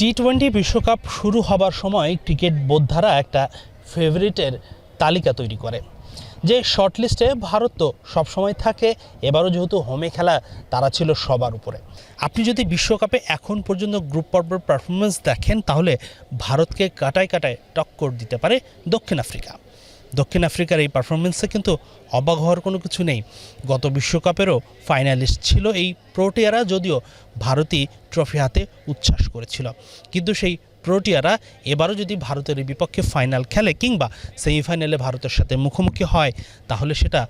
T twenty বিশ্বকাপ শুরু হবার সময় ক্রিকেট বোদ্ধারা একটা ফেভারিটের তালিকা তৈরি করে। যে শর্টলিস্টে ভারত তো সবসময় থাকে, এবারও যেহেতু হোমে খেলা, তারা ছিল সবার উপরে। আপনি যদি বিশ্বকাপে এখন পর্যন্ত গ্রুপ পর্বের পারফরমেন্স দেখেন, তাহলে ভারতকে কাটায় কাটায় টক্কর দিতে পারে দক্ষিণ আফ্রিকা। দক্ষিণ আফ্রিকার এই পারফরমেন্সে কিন্তু অবাক হওয়ার কোনো কিছু নেই। গত বিশ্বকাপেরও ফাইনালিস্ট ছিল এই প্রোটিয়ারা, যদিও ভারতই ট্রফি হাতে উচ্ছ্বাস করেছিল। কিন্তু সেই প্রোটিয়ারা এবারও যদি ভারতের বিপক্ষে ফাইনাল খেলে কিংবা সেমিফাইনালে ভারতের সাথে মুখোমুখি হয়, তাহলে সেটা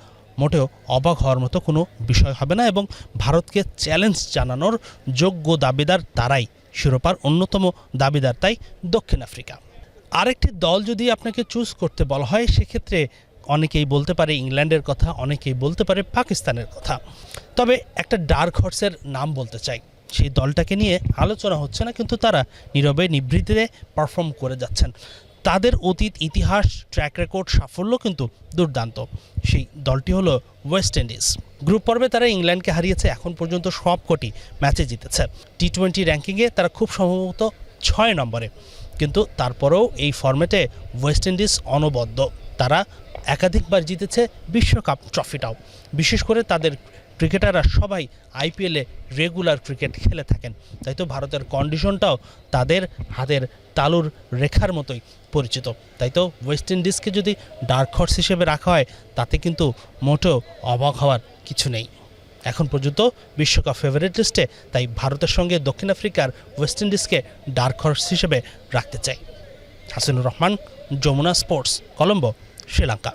মোটেও অবাক হওয়ার মতো কোনো বিষয় হবে না এবং ভারতকে চ্যালেঞ্জ জানানোর যোগ্য দাবিদার তারাই। শিরোপার অন্যতম দাবিদার তাই দক্ষিণ আফ্রিকা। আরেকটি দল যদি আপনাকে চুজ করতে বলা হয়, সেক্ষেত্রে অনেকেই বলতে পারে ইংল্যান্ডের কথা, অনেকেই বলতে পারে পাকিস্তানের কথা। তবে একটা ডার্ক হর্সের নাম বলতে চাই। সেই দলটাকে নিয়ে আলোচনা হচ্ছে না, কিন্তু তারা নীরবে নিবৃত্তিতে পারফর্ম করে যাচ্ছেন। তাদের অতীত ইতিহাস ট্র্যাক রেকর্ড সাফল্য কিন্তু দুর্দান্ত। সেই দলটি হলো ওয়েস্ট ইন্ডিজ গ্রুপ পর্বে তারা ইংল্যান্ডকে হারিয়েছে, এখন পর্যন্ত সব কটি ম্যাচে জিতেছে। টি টোয়েন্টি র্যাঙ্কিংয়ে তারা খুব সম্ভবত ছয় নম্বরে। কিন্তু তারপরেও এই ফর্মেটে ওয়েস্ট ইন্ডিজ অনবদ্য। তারা একাধিকবার জিতেছে বিশ্বকাপ ট্রফিটাও বিশেষ করে তাদের ক্রিকেটাররা সবাই আইপিএলে রেগুলার ক্রিকেট খেলে থাকেন। তাই তো ভারতের কন্ডিশনটাও তাদের হাতের তালুর রেখার মতোই পরিচিত। তাই তো ওয়েস্ট ইন্ডিজকে যদি ডার্ক হর্স হিসেবে রাখা হয়, তাতে কিন্তু মোটেও অবাক হওয়ার কিছু নেই। এখন পর্যন্ত বিশ্বকাপ ফেভারিট লিস্টে তাই ভারতের সঙ্গে দক্ষিণ আফ্রিকার ওয়েস্ট ইন্ডিজকে ডার্ক হর্স হিসেবে রাখতে চাই। হাসিনুর রহমান, যমুনা স্পোর্টস কলম্বো, শ্রীলঙ্কা।